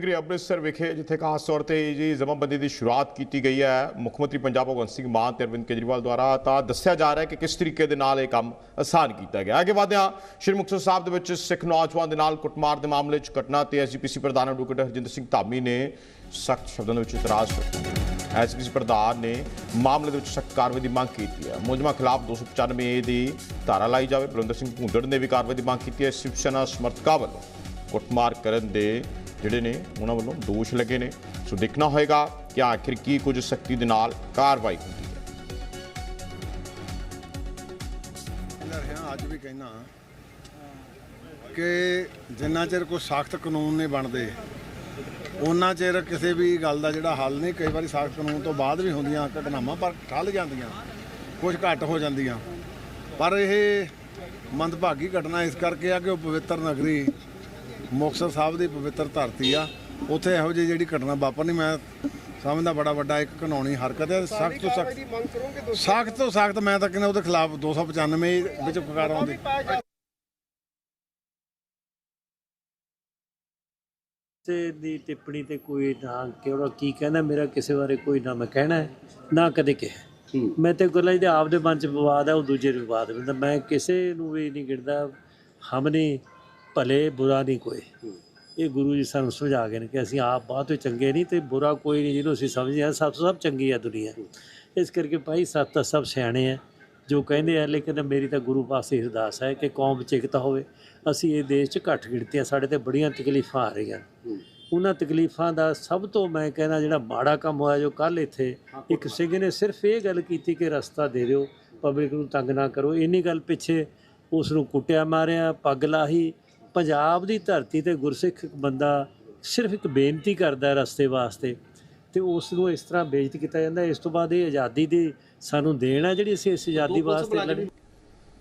ਨਗਰੀ ਅੰਮ੍ਰਿਤਸਰ ਵਿਖੇ, ਜਿੱਥੇ ਖਾਸ ਤੌਰ ਤੇ ਜੀ ਜ਼ਮਾਬੰਦੀ ਦੀ ਸ਼ੁਰੂਆਤ ਕੀਤੀ ਗਈ ਹੈ, ਮੁੱਖ ਮੰਤਰੀ ਪੰਜਾਬ ਭਗਵੰਤ ਸਿੰਘ ਮਾਨ ਤੇ ਅਰਵਿੰਦ ਕੇਜਰੀਵਾਲ ਦੁਆਰਾ ਤਾਂ ਦੱਸਿਆ ਜਾ ਰਿਹਾ ਹੈ ਕਿ ਕਿਸ ਤਰੀਕੇ ਦੇ ਨਾਲ ਇਹ ਕੰਮ ਆਸਾਨ ਕੀਤਾ ਗਿਆ। ਅੱਗੇ ਵਧਿਆ ਸ਼੍ਰੀ ਮੁਕਤਸਰ ਸਾਹਿਬ ਦੇ ਵਿੱਚ ਸਿੱਖ ਨੌਜਵਾਨ ਦੇ ਨਾਲ ਕੁੱਟਮਾਰ ਦੇ ਮਾਮਲੇ 'ਚ ਘਟਨਾ ਤੇ ਐਸਜੀਪੀਸੀ ਪ੍ਰਧਾਨ ਐਡਵੋਕੇਟ ਹਰਜਿੰਦਰ ਸਿੰਘ ਧਾਮੀ ਨੇ ਸਖਤ ਸ਼ਬਦਾਂ ਦੇ ਵਿੱਚ ਇਤਰਾਜ਼ ਕੀਤਾ ਐਸਜੀਪੀਸੀ ਪ੍ਰਧਾਨ ਨੇ ਮਾਮਲੇ ਦੇ ਵਿੱਚ ਸਖਤ ਕਾਰਵਾਈ ਦੀ ਮੰਗ ਕੀਤੀ ਹੈ। ਮੁਲਜ਼ਮਾਂ ਖਿਲਾਫ 295 ਏ ਦੀ ਧਾਰਾ ਲਾਈ ਜਾਵੇ। ਬਲਵਿੰਦਰ ਸਿੰਘ ਭੁੰਦੜ ਨੇ ਵੀ ਕਾਰਵਾਈ ਦੀ ਮੰਗ ਕੀਤੀ ਹੈ। ਸ਼ਿਵ ਸੈਨਾ ਸਮਰਥਕਾਂ ਵੱਲੋਂ ਕੁੱਟਮਾਰ ਕਰਨ ਦੇ ਜਿਹੜੇ ਨੇ, ਉਹਨਾਂ ਵੱਲੋਂ ਦੋਸ਼ ਲੱਗੇ ਨੇ। ਸੋ ਦੇਖਣਾ ਹੋਏਗਾ ਕਿ ਆਖਿਰ ਕੀ ਕੁਝ ਸਖਤੀ ਦੇ ਨਾਲ ਕਾਰਵਾਈ ਹੁੰਦੀ ਹੈ। ਕਹਿੰਦਾ ਅੱਜ ਵੀ ਕਹਿਣਾ ਕਿ ਜਿੰਨਾ ਚਿਰ ਕੋਈ ਸਖਤ ਕਾਨੂੰਨ ਨਹੀਂ ਬਣਦੇ ਉਹਨਾਂ ਚਿਰ ਕਿਸੇ ਵੀ ਗੱਲ ਦਾ ਜਿਹੜਾ ਹੱਲ ਨਹੀਂ, ਕਈ ਵਾਰੀ ਸਖਤ ਕਾਨੂੰਨ ਤੋਂ ਬਾਅਦ ਵੀ ਹੁੰਦੀਆਂ, ਘਟਨਾਵਾਂ ਪਰ ਠੱਲ ਜਾਂਦੀਆਂ ਕੁਝ ਘੱਟ ਹੋ ਜਾਂਦੀਆਂ। ਪਰ ਇਹ ਮੰਦਭਾਗੀ ਘਟਨਾ ਇਸ ਕਰਕੇ ਆ ਕਿ ਉਹ ਪਵਿੱਤਰ ਨਗਰੀ ਮੁਕਤਸਰ ਸਾਹਿਬ ਦੀ ਪਵਿੱਤਰ ਧਰਤੀ ਆ ਉੱਥੇ ਇਹੋ ਜਿਹੀ ਜਿਹੜੀ ਘਟਨਾ ਵਾਪਰਨੀ ਮੈਂ ਸਮਝਦਾ ਬੜਾ ਵੱਡਾ ਇੱਕ ਕਾਨੂੰਨੀ ਹਰਕਤ ਹੈ ਸਖਤ ਤੋਂ ਸਖਤ ਸਖਤ ਤੋਂ ਸਖਤ ਮੈਂ ਤਾਂ ਕਹਿੰਦਾ ਉਹਦੇ ਖਿਲਾਫ 295 ਵਿੱਚ ਕਰਾਉਣ ਦੀ ਕਿਸੇ ਦੀ ਟਿੱਪਣੀ ਤੇ ਕੋਈ ਨਾ ਕਿਹੜਾ ਕੀ ਕਹਿੰਦਾ ਮੇਰਾ ਕਿਸੇ ਬਾਰੇ ਕੋਈ ਨਾ ਮੈਂ ਕਹਿਣਾ ਹੈ, ਨਾ ਕਦੇ ਕਿਹਾ ਮੈਂ ਤੇ ਗੱਲਾਂ ਜਿਹਦੇ ਆਪਦੇ ਮਨ ਚ ਵਿਵਾਦ ਹੈ ਉਹ ਦੂਜੇ ਨੂੰ ਵਿਵਾਦ ਮੈਂ ਕਿਸੇ ਨੂੰ ਵੀ ਨਹੀਂ ਗਿਣਦਾ ਹਮਨੇ ਭਲੇ ਬੁਰਾ ਨਹੀਂ ਕੋਈ। ਇਹ ਗੁਰੂ ਜੀ ਸਾਨੂੰ ਸੁਝਾ ਗਏ ਨੇ ਕਿ ਅਸੀਂ ਆਪ ਬਹੁਤ ਹੀ ਚੰਗੇ ਨਹੀਂ ਤੇ ਬੁਰਾ ਕੋਈ ਨਹੀਂ ਜਿਹਨੂੰ ਅਸੀਂ ਸਮਝਦੇ ਹਾਂ। ਸਭ ਸਭ ਚੰਗੀ ਹੈ ਦੁਨੀਆ। ਇਸ ਕਰਕੇ ਭਾਈ ਸੱਤ ਤਾਂ ਸਭ ਸਿਆਣੇ ਆ। ਜੋ ਕਹਿੰਦੇ ਆ, ਲੇਕਿਨ ਮੇਰੀ ਤਾਂ ਗੁਰੂ ਪਾਸੇ ਅਰਦਾਸ ਹੈ ਕਿ ਕੌਮ ਵਿੱਚ ਏਕਤਾ ਹੋਵੇ। ਅਸੀਂ ਇਹ ਦੇਸ਼ 'ਚ ਘੱਟ ਗਿਣਤੀ ਆ ਸਾਡੇ ਤੇ ਬੜੀਆਂ ਤਕਲੀਫਾਂ ਆ ਰਹੀਆਂ ਉਹਨਾਂ ਤਕਲੀਫਾਂ ਦਾ ਸਭ ਤੋਂ ਮੈਂ ਕਹਿੰਦਾ ਜਿਹੜਾ ਮਾੜਾ ਕੰਮ ਹੋਇਆ ਜੋ ਕੱਲ ਇੱਥੇ ਇੱਕ ਸਿੰਘ ਨੇ ਸਿਰਫ ਇਹ ਗੱਲ ਕੀਤੀ ਕਿ ਰਸਤਾ ਦੇ ਦਿਓ, ਪਬਲਿਕ ਨੂੰ ਤੰਗ ਨਾ ਕਰੋ। ਇੰਨੀ ਗੱਲ ਪਿੱਛੇ ਉਸ ਨੂੰ ਕੁੱਟਿਆ, ਮਾਰਿਆ, ਪੱਗ ਲਾਹੀ ਪੰਜਾਬ ਦੀ ਧਰਤੀ ਤੇ ਗੁਰਸਿੱਖ ਬੰਦਾ ਸਿਰਫ ਇੱਕ ਬੇਨਤੀ ਕਰਦਾ ਰਸਤੇ ਵਾਸਤੇ ਤੇ ਉਸ ਨੂੰ ਇਸ ਤਰ੍ਹਾਂ ਬੇਇੱਜ਼ਤ ਕੀਤਾ ਜਾਂਦਾ। ਇਸ ਤੋਂ ਬਾਅਦ ਇਹ ਆਜ਼ਾਦੀ ਦੀ ਸਾਨੂੰ ਦੇਣ ਹੈ ਜਿਹੜੀ ਅਸੀਂ ਇਸ ਆਜ਼ਾਦੀ ਵਾਸਤੇ ਲੜੀ